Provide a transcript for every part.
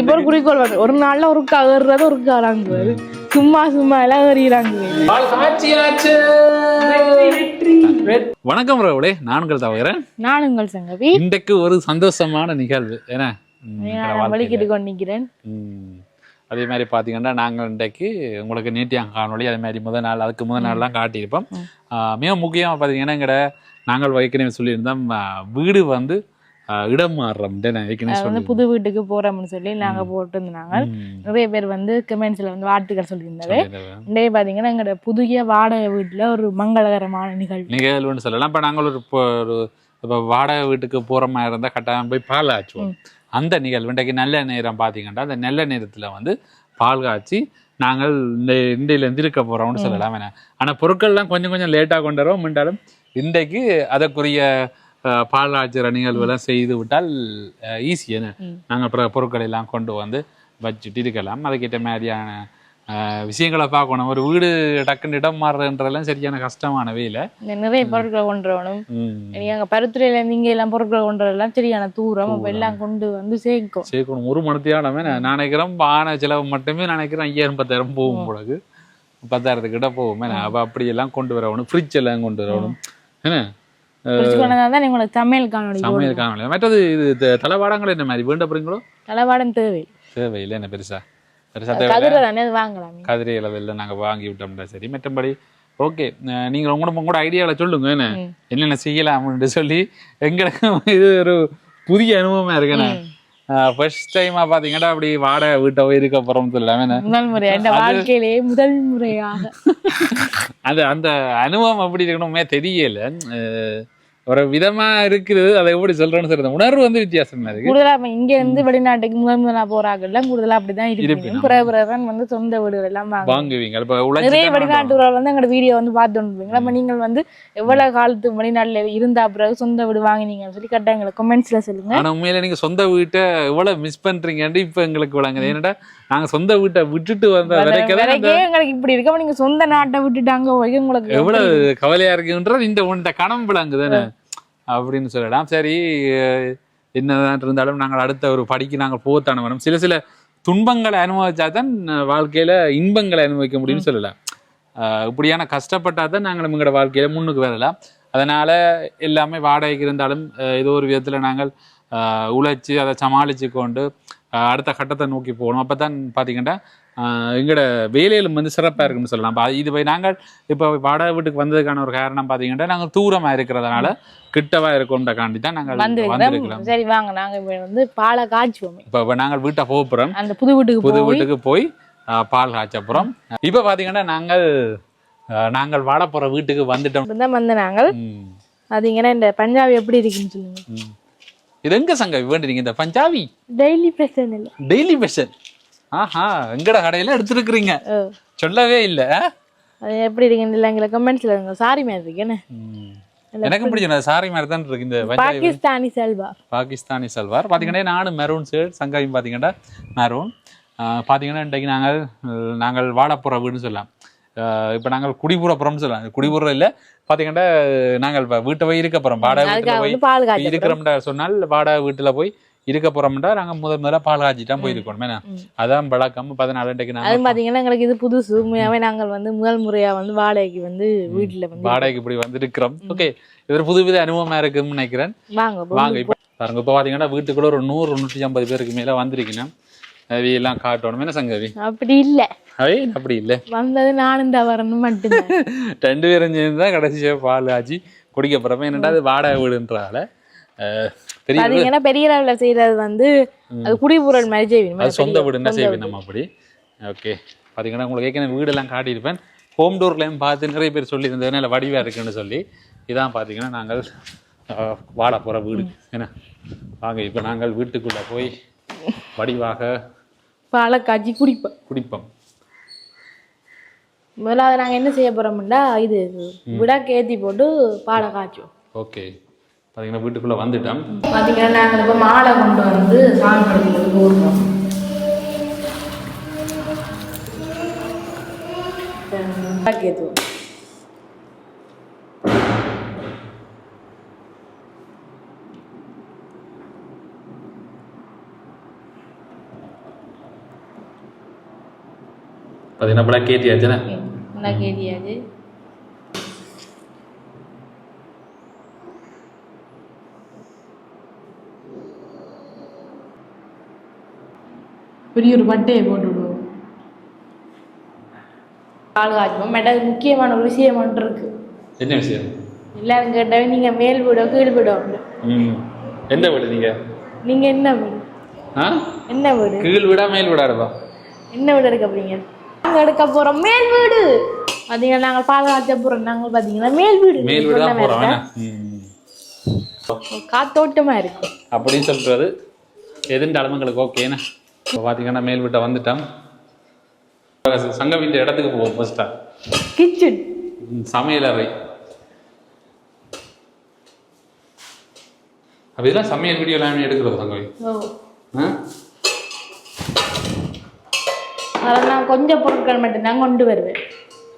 இப்போ ஒரு குறிக்கோள் வருது. ஒரு நாள்ல ஒரு ஏறுறது ஒரு இறங்குறது சும்மா சும்மா எல்லாம் ஏறிறாங்க வணக்கம் ரவுளே நான்கள் தவிரேன் நான் உங்கள் சங்கவி. இன்றைக்கு ஒரு சந்தோஷமான நிகழ்வு. ஏன்னா. வலிக்கிட்டு கொண்டிருக்கிறேன். அதே மாதிரி பார்த்தீங்கன்னா நாங்கள் இன்றைக்கு உங்களுக்கு நீட்டியாங்க காணொளி அதே மாதிரி முதல் நாள் அதுக்கு முதல் நாள்லாம் காட்டியிருப்போம். மிக முக்கியமாக பார்த்தீங்கன்னா எங்கட நாங்கள் வைக்கணும் சொல்லியிருந்தோம் வீடு வந்து இடம் மாறுறோம். வந்து புது வீட்டுக்கு போறோம்னு சொல்லி நாங்க போட்டிருந்தாங்க நிறைய பேர் வந்து கமெண்ட்ஸ்ல வந்து வாழ்த்துக்கள் சொல்லியிருந்தாரு. இன்றைய பாத்தீங்கன்னா எங்களோட புதிய வாடகை வீட்டுல ஒரு மங்களகரமான நிகழ்வு. நிகழ்வுன்னு சொல்லலாம். இப்போ நாங்கள் ஒரு இப்போ வாடகை வீட்டுக்கு போகிற மாதிரி இருந்தால் கட்டாயம் போய் பால் காய்ச்சுவோம். அந்த நிகழ்வு இன்றைக்கு நல்ல நேரம் பார்த்தீங்கன்னா அந்த நல்ல நேரத்தில் வந்து பால் காய்ச்சி நாங்கள் இந்த இண்டையிலேருந்து இருக்க போகிறோம்னு சொல்லலாம். வேணாம் ஆனால் பொருட்கள்லாம் கொஞ்சம் கொஞ்சம் லேட்டாக கொண்டு வரோம் மீண்டாலும் இன்றைக்கு அதற்குரிய அஹ், பால் காய்ச்சுற நிகழ்வுலாம் செய்து விட்டால் ஈஸி என்ன நாங்கள் பொருட்களை எல்லாம் கொண்டு வந்து வச்சுட்டு இருக்கலாம் அதுக்கேற்ற மாதிரியான விஷயங்களை பார்க்கணும். ஒரு வீடு டக்குன்னு இடம் மாறுறதுன்றதெல்லாம் சரியான கஷ்டமான வேலை இந்த நிறைய பொருட்களை கொண்டு வரணும். நீங்க பருத்துறையில இங்க எல்லாம் பொருட்களை கொண்டு வரலாம் சரியான தூரம் அப்ப எல்லாம் கொண்டு வந்து சேர்க்கும். சேர்க்கணும். ஒரு மணத்தியானமே நான் நினைக்கிறேன் ஆன செலவு மட்டுமே நினைக்கிறேன் ஐயாயிரம் பத்தாயிரம் போகும் போலக்கு. பத்தாயிரத்துக்கிட்ட போகும். அப்போ அப்படியெல்லாம் கொண்டு வரணும். ஃப்ரிட்ஜ் எல்லாம் கொண்டு வரணும். என்ன தான் உங்களுக்கு சமையல் காணொலி சமையல் காணல மற்றது இது தளவாடங்கள் என்ன மாதிரி? வேண்ட போறீங்களோ தலைவாடம் தேவை. தேவையில்லை என்ன பெருசா? பெருசா தேவை தானே வாங்கலாம். கதிரை அளவில் நாங்கள் வாங்கி விட்டோம்னா சரி. மற்றபடி ஓகே. நீங்கள் உங்களோட உங்களோட ஐடியாவில் சொல்லுங்க என்ன? என்னென்ன செய்யலாம்னு சொல்லி எங்களுக்கும் இது ஒரு புதிய அனுபவமா இருக்குண்ணே ஃபர்ஸ்ட் டைமா பாத்தீங்கன்னா அப்படி வாடகை வீட்டை போய் இருக்க போறோம் சொல்லாம முதல் முறை என் வாழ்க்கையிலே முதல் முறையாக. அது அந்த அனுபவம் எப்படி இருக்கணுமே தெரியல. ஒரு விதமா இருக்குது. அதை எப்படி சொல்றேன்னு சொல்றது உணர்வு வந்து வித்தியாசமா இருக்கு. கூடுதலா இங்க இருந்து வெளிநாட்டுக்கு முதல் முதலா போறாங்கல்ல கூடுதலா அப்படிதான் பிறகு பிறகுதான் வந்து சொந்த வீடுகள் எல்லாம் வாங்க. வாங்குவீங்க. நிறைய வெளிநாட்டுகள் வந்து எங்களோட வீடியோ வந்து பார்த்து வந்துருவீங்க அப்ப நீங்கள் வந்து எவ்வளவு காலத்து வெளிநாட்டுல இருந்தா பிறகு சொந்த வீடு வாங்கினீங்கன்னு சொல்லி கரெக்டா எங்களுக்கு கமெண்ட்ஸ்ல சொல்லுங்க. ஆனா உண்மையில நீங்க சொந்த வீட்டை எவ்வளவு மிஸ் பண்றீங்கன்னு இப்ப எங்களுக்கு விளங்குது. என்னடா நாங்க சொந்த வீட்டை விட்டுட்டு வந்த வரைக்கும் எங்களுக்கு இப்படி இருக்க. நீங்க சொந்த நாட்டை விட்டுட்டு அங்க உங்களுக்கு எவ்வளவு கவலையா இருக்குன்றது இந்த உன்ட கணம் விளங்குதானே அப்படின்னு சொல்லலாம். சரி என்னதான் இருந்தாலும் நாங்கள் அடுத்த ஒரு படிக்கு நாங்கள் போகத்தான வேணும் சில சில துன்பங்களை அனுபவிச்சா தான் வாழ்க்கையில இன்பங்களை அனுபவிக்க முடியும்னு சொல்லலாம். இப்படியான கஷ்டப்பட்டா தான் நாங்கள் எங்களோட வாழ்க்கையில முன்னுக்கு வரலாம். அதனால எல்லாமே வாடகைக்கு இருந்தாலும் ஏதோ ஒரு விதத்தில் நாங்கள் உழைச்சி அதை சமாளித்து கொண்டு அடுத்த கட்டத்தை நோக்கி போகணும். அப்போ தான் பார்த்தீங்கன்னா எங்களோட வேலையிலும் வந்து சிறப்பா இருக்குன்னு சொல்லலாம். இது போய் நாங்கள் இப்போ வாடகை வீட்டுக்கு வந்ததுக்கான ஒரு காரணம் பாத்தீங்கன்னா நாங்கள் தூரமா இருக்கிறதுனால கிட்டவா இருக்கோம்ன்ற காண்டி தான் நாங்கள் வந்திருக்கிறோம். சரி வாங்க. நாங்க இப்ப வந்து பாலை காய்ச்சுவோம். இப்போ இப்போ நாங்கள் வீட்டை போக போகிறோம் அந்த புது வீட்டுக்கு புது வீட்டுக்கு போய் பால் காய்ச்ச போகிறோம் இப்போ பாத்தீங்கன்னா நாங்கள் நாங்கள் வாட போற வீட்டுக்கு வந்துட்டோம். தான் வந்து நாங்கள். ம், பாத்தீங்கன்னா இந்த பஞ்சாபி எப்படி இருக்குன்னு சொல்லுங்க. இது எங்க சங்க வேண்டுறீங்க இந்த பஞ்சாபி? டெய்லி பிரச்சனை இல்லை. டெய்லி பெஷன் ஆஹா எங்கட கடையில எடுத்துருக்குறீங்க. சொல்லவே இல்லை எப்படி இருக்குன்னு இல்லை எங்களை கமெண்ட்ஸ்ல இருங்க சாரி மாதிரி இருக்கு என்ன? எனக்கு பிடிக்கும் சாரி மாதிரி தான் இருக்கு இந்த பாகிஸ்தானி செல்வா பாகிஸ்தானி சல்வார். பார்த்தீங்கன்னா நானும் மெரூன் ஷேட் சங்காயும் பார்த்தீங்கன்னா மெரூன் பார்த்தீங்கன்னா இன்றைக்கு நாங்கள் நாங்கள் வாடப்புற வீடுன்னு சொல்லலாம். இப்போ நாங்கள் குடிபுறப்புறம்னு சொல்லலாம். குடிபுறம் இல்லை பார்த்தீங்கன்னா நாங்கள் வீட்டை போய் இருக்க போகிறோம் வாடகை வீட்டில் போய் இருக்கிறோம்டா சொன்னால் வாடகை வீட்டில் போய் இருக்க போகிறோம்டா நாங்கள் முதல் முதல்ல பால் காய்ச்சிட்டான் போயிருக்கணும் என்ன? அதான் பழக்கம் பதினாலு இன்றைக்கு அது நாங்கள் பாத்தீங்கன்னா எங்களுக்கு இது புதுசு. உண்மையாவே நாங்கள் வந்து முதல் முறையா வந்து வாடகைக்கு வந்து வீட்டுல வந்து வாடகைக்கு இப்படி வந்து இருக்கிறோம் ஓகே இது ஒரு புதுவித அனுபவமா இருக்குன்னு நினைக்கிறேன். வாங்க. வாங்க இப்போ பாருங்க இப்போ பார்த்தீங்கன்னா வீட்டுக்குள்ள ஒரு நூறு நூற்றி ஐம்பது பேருக்கு மேலே வந்திருக்கணும். அவி எல்லாம் காட்டணும் என்ன சங்கவி? அப்படி இல்ல. அப்படி இல்லை. வந்தது நானும் தான் வரணும் மட்டும்தான். ரெண்டு பேரும் சேர்ந்து தான் கடைசியாக பால் ஆச்சு குடிக்க போகிறப்ப என்னடா அது வாடகை வீடுன்றதால அஹ், பெரிய வீடு, பாத்தீங்கன்னா பெரிய அளவுல செய்யறது வந்து அது குடிபுறல் மாதிரி செய்வீங்க. சொந்த வீடு என்ன செய்வேன் நம்ம அப்படி. ஓகே. பார்த்தீங்கன்னா உங்களுக்கு ஏற்கனவே வீடெல்லாம் காட்டியிருப்பேன். ஹோம் டோர்லையும் பார்த்து நிறைய பேர் சொல்லியிருந்தது நல்ல வடிவாக இருக்குன்னு சொல்லி. இதான் பார்த்தீங்கன்னா நாங்கள் வாழ போகிற வீடு. என்ன வாங்க இப்போ நாங்கள் வீட்டுக்குள்ளே போய் வடிவாக பாலை காய்ச்சி குடிப்போம். குடிப்போம். முதலாவது நாங்க என்ன செய்ய போறோம்னா இது விடாக்கு ஏத்தி போட்டு பாலை காய்ச்சுவோம். ஓகே. பார்த்தீங்கன்னா வீட்டுக்குள்ளே வந்துட்டோம் பார்த்தீங்கன்னா நாங்கள் இப்போ மாலை கொண்டு வந்து சாமி படைக்கிறதுக்கு போடுறோம் பார்த்தீங்கன்னா கேட்டியாச்சுன்னா கேட்டியாச்சு பெரிய ஒரு பட்டையை போட்டு விடுவோம் பால் காய்ச்சுவோம் மெட்டது முக்கியமான ஒரு விஷயம் ஒன்று இருக்கு. என்ன விஷயம்? எல்லாரும் கேட்டாவே நீங்க மேல் வீடோ கீழ் வீடோ? எந்த வீடு நீங்க? நீங்க என்ன வீடு? ஆ? என்ன வீடு? கீழ் வீடா மேல் வீடா இருப்பா என்ன வீடு எடுக்க போறீங்க? நாங்க எடுக்க போறோம் மேல் வீடு. பாத்தீங்கன்னா நாங்க பால் காய்ச்ச போறோம். நாங்க பாத்தீங்கன்னா மேல் வீடு. மேல் வீடு தான் போறோம். காத்தோட்டமா இருக்கு. அப்படின்னு சொல்றது எதுண்ட அளவுங்களுக்கு ஓகேண்ணா இப்போ பார்த்தீங்கன்னா மேல் வீட்டை வந்துட்டோம் சங்கம் இந்த இடத்துக்கு போவோம் ஃபர்ஸ்டா கிச்சன் சமையல் அறை. அப்ப இதெல்லாம் சமையல் வீடியோ எல்லாமே எடுக்கிறது சங்கவி? நான் கொஞ்சம் பொருட்கள் மட்டும்தான் கொண்டு வருவேன்.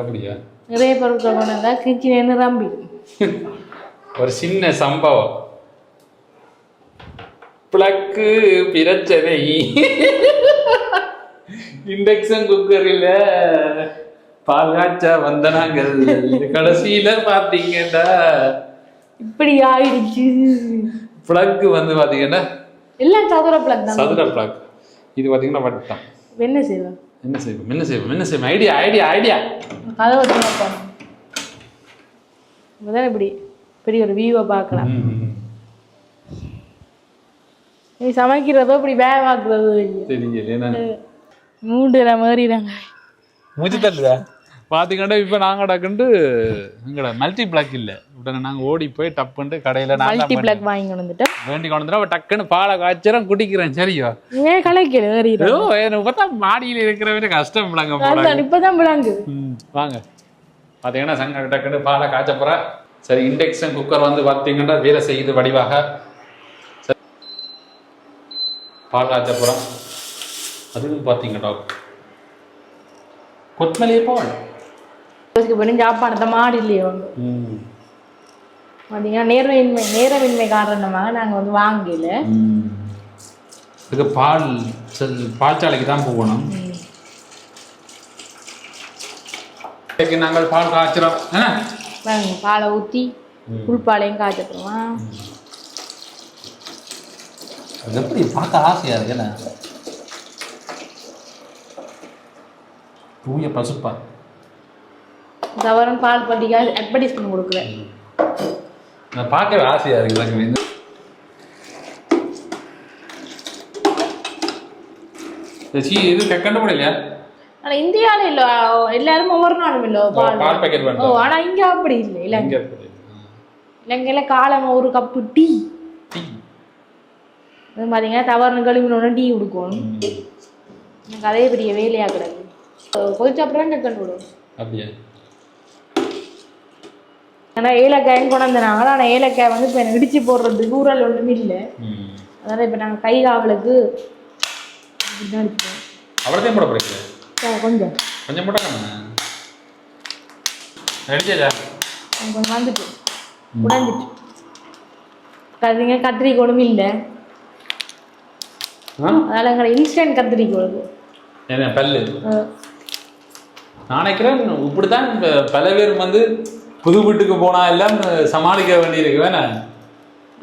அப்படியா? நிறைய பொருட்கள் கொண்டு வந்தா கிச்சன் நிரம்பி ஒரு சின்ன சம்பவம். பிளக்கு பிரச்சனை. இண்டக்ஷன் குக்கரில் பால் காய்ச்ச வந்த நாங்கள். கடைசியில பாத்தீங்கன்னா இப்படி ஆயிடுச்சு. பிளக் வந்து பாத்தீங்கன்னா எல்லாம் சதுர பிளக் தான். சதுர பிளக். இது பாத்தீங்கன்னா வட்டம். என்ன செய்வோம் என்ன செய்வோம் என்ன செய்வோம் என்ன செய்வோம் ஐடியா ஐடியா ஐடியா. கதவை திறப்போம் இப்படி பெரிய ஒரு வியூவை பார்க்கலாம். நீ சமைக்கிறதோ இப்படி வேவாக்குறதோ இல்லையா. தெரியல என்ன மூண்டுற மாதிரிதாங்க மூச்சு தள்ளுதா? பாத்தீங்கன்னா இப்ப நாங்க டக்குண்டு எங்கட மல்டி பிளாக் இல்ல. உடனே நாங்க ஓடி போய் டப்புன்ட்டு கடையில நான் மல்டி பிளக் வாங்கி கொண்டு வந்துட்டோம் வேண்டி கொண்டு டக்குன்னு பாலை காய்ச்சறேன் குடிக்கிறேன். சரியோ? ஏன் எனக்கு பார்த்தா மாடியில இருக்கிறவரு கஷ்டம் அதான் இப்பதான் விளாங்குது. ம், வாங்க. பாத்தீங்கன்னா சங்க டக்குன்னு பாலை காய்ச்ச போறேன் சரி இண்டக்ஷன் குக்கர் வந்து பாத்தீங்கன்னா வேலை செய்யுது வடிவாக. பால் போறோம் அதுவும் பாத்தீங்கன்னா கொத்தமல்லி பால். யோசிக்க போய் ஜாப்பானத்தை மாடி இல்லையோ? ம். பார்த்தீங்கன்னா நேர்மையின்மை நேரமின்மை காரணமாக நாங்கள் வந்து வாங்கல. இதுக்கு பால் செல்- பால்சாலைக்கு தான் போகணும். இன்னைக்கு நாங்கள் பால் காய்ச்சிறோம். பாலை ஊற்றி புல்பாலையும் காய்ச்சப்போமா அது எப்படி பார்க்க ஆசையா இருக்கு என்ன? தூய பசுப்பா. தவறும் பால் பட்டிக்காக அட்வர்டைஸ்மெண்ட் கொடுக்குறேன். நான் பார்க்கவே ஆசையா இருக்கு எனக்கு இது. இந்த சீ இது கண்டுபிடிக்கலையா? ஆனால் இந்தியாவில் இல்லை எல்லாரும் ஒவ்வொரு நாளும் இல்லை பால் பாக்கெட் ஓ ஆனால் இங்கே அப்படி இல்லை இலங்கை இங்க காலம் ஒரு கப்பு டீ அது பார்த்தீங்கன்னா தவறு கழுவினோட டீ கொடுக்கணும் எனக்கு அதே பெரிய வேலையாக கிடக்கு கொஞ்சம் அப்புறம் டக்குன்னு விடும் அப்படியா? ஆனால் ஏலக்காயும் கொண்டு வந்தாங்க ஆனால் ஏலக்காய் வந்து இப்போ எனக்கு இடிச்சு போடுறதுக்கு ஊரல் ஒன்றும் இல்லை. அதனால் இப்போ நாங்கள் கை காவலுக்கு. அவ்வளோத்தையும் போட ஆ, கொஞ்சம். கொஞ்சம் போட்டாங்க நடிச்சதா கொஞ்சம் வந்துட்டு. உடஞ்சிட்டு. கத்திரிக்கோளும் இல்லை. அதனால் எங்களை இன்ஸ்டன்ட் கத்திரிக்கோளுக்கு என்ன பல்லு? நான் நினைக்கிறேன் இப்படித்தான் இப்ப பல பேர் வந்து புது வீட்டுக்கு போனா எல்லாம் சமாளிக்க வேண்டியிருக்கு வேணா?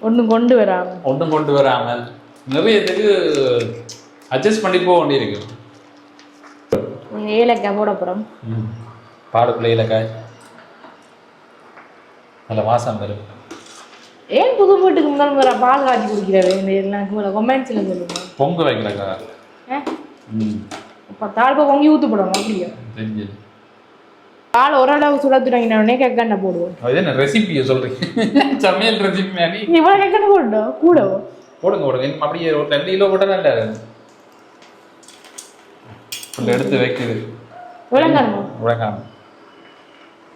ஒன்றும் கொண்டு வராம. ஒன்றும் கொண்டு வராமல். நிறையத்துக்கு அட்ஜஸ்ட் பண்ணி போக வேண்டியிருக்கு. ஏலக்காய் போட போகிறோம் பாடுக்குள்ள இலக்காய் நல்ல வாசம் வரும். ஏன் புது வீட்டுக்கு முதல் பால் காய்ச்சி குடிக்கிறது இந்த எனக்கு கொமெண்ட்ஸில் சொல்லுங்க. பொங்க ஆ? ம். இப்போ தாழ்ப்பை பொங்கி ஊற்று போடுவோம் அப்படியா? பால் ஓரளவு சுட தொடங்கினோடனே கெக்கெண்ணெய் போடுவோம். அது என்ன ரெசிபியை சொல்றீங்க? சமையல் ரெசிபி மாதிரி இவ்வளோ கெக்கெண்ணெய் போட்டோம் கூடவோ? போடுங்க போடுங்க. அப்படியே ஒரு ரெண்டு கிலோ போட்டால் நல்லா எடுத்து வைக்குது. விளங்கணுமா உலகம்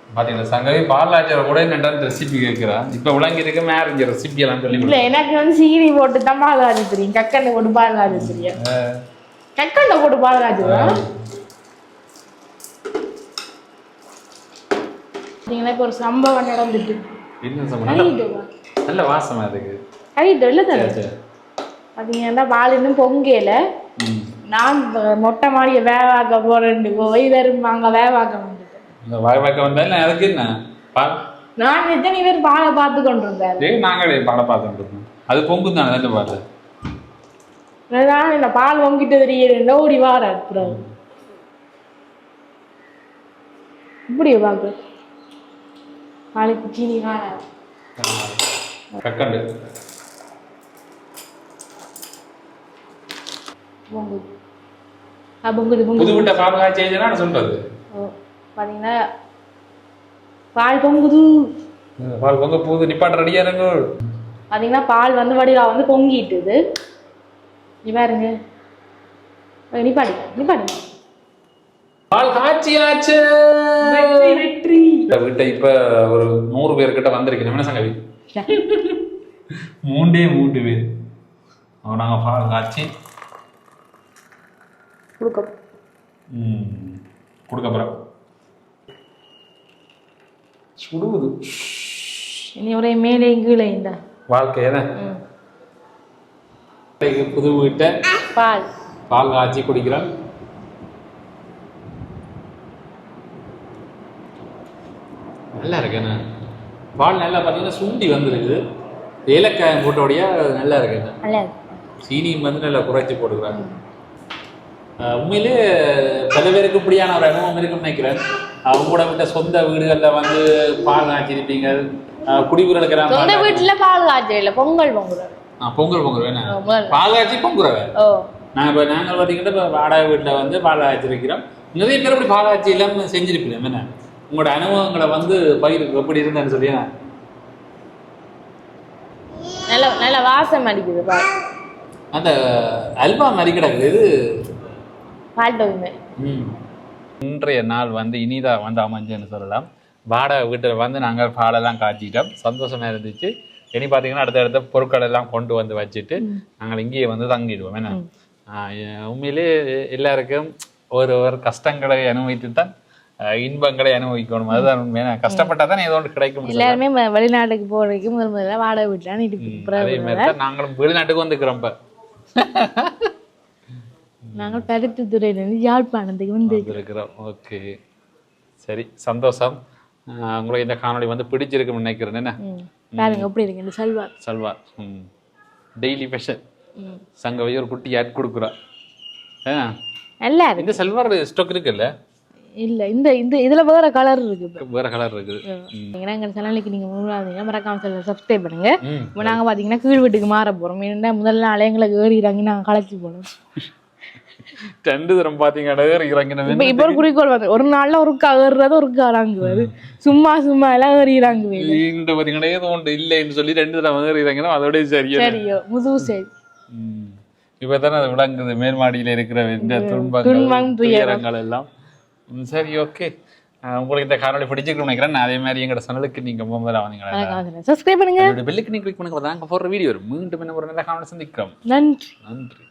பார்த்தீங்களா சங்கவி பாலாச்சார கூட என்னடா ரெசிபி கேட்குறா இப்போ உலங்கி இருக்க மேரேஜ் ரெசிபி எல்லாம் சொல்லி இல்லை எனக்கு வந்து சீனி போட்டு தான் பால் காய்ச்சி தெரியும். கக்கெண்ணெய் போட்டு பால் காய்ச்சி தெரியும் கக்கெண்ணெய் போட்டு பால் காய்ச்சுதான் நீங்களே இப்போ ஒரு சம்பவம் நடந்துட்டு. நல்ல வாசமா இருக்கு. கழிட்டு இல்லை தானே. பார்த்தீங்கன்னா பால் இன்னும் பொங்கல. நான் மொட்டை மாடியை வேவாக்க போறேன் போய் வெறும் அங்க வேவாக்க இந்த வாய் வாய்க்க வந்தா இல்லை அதுக்கு என்ன? பா நான் எத்தனை பேர் பாலை பார்த்து கொண்டிருந்தாரு? ஏய் நாங்களே பாட பார்த்துட்டு இருக்கோம் அது பொங்கும் தானே தானே நான் இந்த பால் வாங்கிட்டு தெரியல ஓடி வார அப்புறம் இப்படி பாக்கு பாலுக்கு சீனி வார கக்கண்டு பொங்குது புது விட்ட காய்ச்சி நான் சொல்றது? ஓ, பாத்தீங்கன்னா பால் பொங்குது. பால் பொங்க போகுது. நிப்பாட்ட ரெடியா இருங்க பாத்தீங்கன்னா பால் வந்து வடிவா வந்து பொங்கிட்டுது. பாருங்க. ஓ, நிப்பாடி நிப்பாடி. பால் காய்ச்சியாச்சு வெற்றி வீட்டை இப்ப ஒரு நூறு பேர்கிட்ட வந்திருக்கு என்ன சங்கவி? மூண்டே மூன்று பேர். அவன் நாங்க பால் காய்ச்சி கொடுக்க. ம், கொடுக்க போறோம். சுடுவது. இனி ஒரே மேலே கீழே இந்த. வாழ்க்கை என்ன? புது வீட்டை பால். பால் காய்ச்சி குடிக்கிறோம். நல்லா இருக்குண்ணே பால் நல்லா பார்த்தீங்கன்னா சுண்டி வந்திருக்குது. ஏலக்காய் போட்டோடைய நல்லா இருக்குண்ணே சீனியும் வந்து நல்லா குறைச்சி போட்டுக்கிறாங்க. உண்மையிலே பல பேருக்கு இப்படியான ஒரு அனுபவம் இருக்குன்னு நினைக்கிறேன். அவங்களோட விட்ட சொந்த வீடுகளில் வந்து பால் காய்ச்சிருப்பீங்க குடிபுரல் சொந்த வீட்டுல பால் காய்ச்சல் இல்ல பொங்கல் பொங்குறாரு பொங்கல் பொங்கல் பொங்கல். பால் காய்ச்சி பொங்குறவ? நாங்கள் இப்போ நாங்கள் பார்த்தீங்கன்னா இப்போ வாடகை வீட்டில் வந்து பால் காய்ச்சிருக்கிறோம். நிறைய பேர் அப்படி பால் காய்ச்சி இல்லாமல் செஞ்சிருப்பீங்க என்ன உங்களோட அனுபவங்களை வந்து பயிர் எப்படி இருந்தேன்னு சொல்லி நல்ல நல்ல வாசம் அடிக்குது பால். அந்த அல்வா மாதிரி கிடக்குது இது. பால் ம். இன்றைய நாள் வந்து இனிதா வந்து அமைஞ்சுன்னு சொல்லலாம். வாடகை வீட்டில் வந்து நாங்கள் பாலெல்லாம் காய்ச்சிட்டோம். சந்தோஷமா இருந்துச்சு. இனி பார்த்தீங்கன்னா அடுத்த அடுத்த பொருட்கள் எல்லாம் கொண்டு வந்து வச்சுட்டு நாங்கள் இங்கேயே வந்து தங்கிடுவோம். என்ன? உண்மையிலே எல்லாருக்கும் ஒரு ஒரு கஷ்டங்களை அனுபவித்து தான் இன்பங்களை அனுபவிக்கணும். அதுதான் உண்மை. ஏன்னா கஷ்டப்பட்டா தான் ஏதோ ஒன்று கிடைக்கும் எல்லாருமே வெளிநாட்டுக்கு போறதுக்கு முதல் முதல்ல வாடகை வீட்டுல அதே மாதிரி தான் நாங்களும் வெளிநாட்டுக்கு வந்துக்கிறோம் நாங்கள் பருத்தித்துறையில இருந்து யாழ்ப்பாணத்துக்கு வந்து இருக்கிறோம் ஓகே. சரி சந்தோஷம். உங்களுக்கு இந்த காணொளி வந்து பிடிச்சிருக்குன்னு நினைக்கிறேன். என்ன. பாருங்க எப்படி இருக்கு இந்த சல்வார்? சல்வார். ம். டெய்லி ஃபேஷன் ம். சங்கவை ஒரு குட்டி ஆட் கொடுக்குறா. நல்லா இருக்கு. இந்த சல்வார் ஸ்டாக் இருக்குல்ல? இல்ல இந்த இந்த இதுல வேற கலர் இருக்கு. வேற கலர் இருக்குது. எங்க சேனலுக்கு நீங்க முன்னாடி மறக்காம சொல்ல சப்ஸ்கிரைப் பண்ணுங்க. இப்போ நாங்க பாத்தீங்கன்னா கீழ் வீட்டுக்கு மாற போறோம். ஏன்னா முதல் நாள் எங்களுக்கு ஏறி இறங்கி நாங்க களைச்சு போனோம். ரெண்டு தரம் பார்த்தீங்கன்னா இறங்கின இப்ப இப்ப ஒரு குறிக்கோள் வந்து ஒரு நாள்ல ஒரு ஏறுறது ஒரு இறங்குவது சும்மா சும்மா எல்லாம் ஏறி இறங்குவேன் இந்த பார்த்தீங்கன்னா ஏதோ ஒன்று இல்லைன்னு சொல்லி ரெண்டு தரம் இறங்கினோம் அதோட சரியா சரியோ முதுகு சரி. இப்போ தானே அது விளங்குது. மேல்மாடியில் இருக்கிற இந்த துன்பங்கள். துயரங்கள் எல்லாம். சரி ஓகே. உங்களுக்கு இந்த காணொளி பிடிச்சிருக்குன்னு நினைக்கிறேன். நான் அதே மாதிரி எங்களோட சேனலுக்கு நீங்கள் முதல்ல வந்தீங்களா சப்ஸ்கிரைப் பண்ணுங்க. பெல்லுக்கு நீ கிளிக் பண்ணுங்க போடுற வீடியோ மீண்டும் என்ன ஒரு நல்ல காணொளி சந்திக்கிறோம். நன்றி. நன்றி.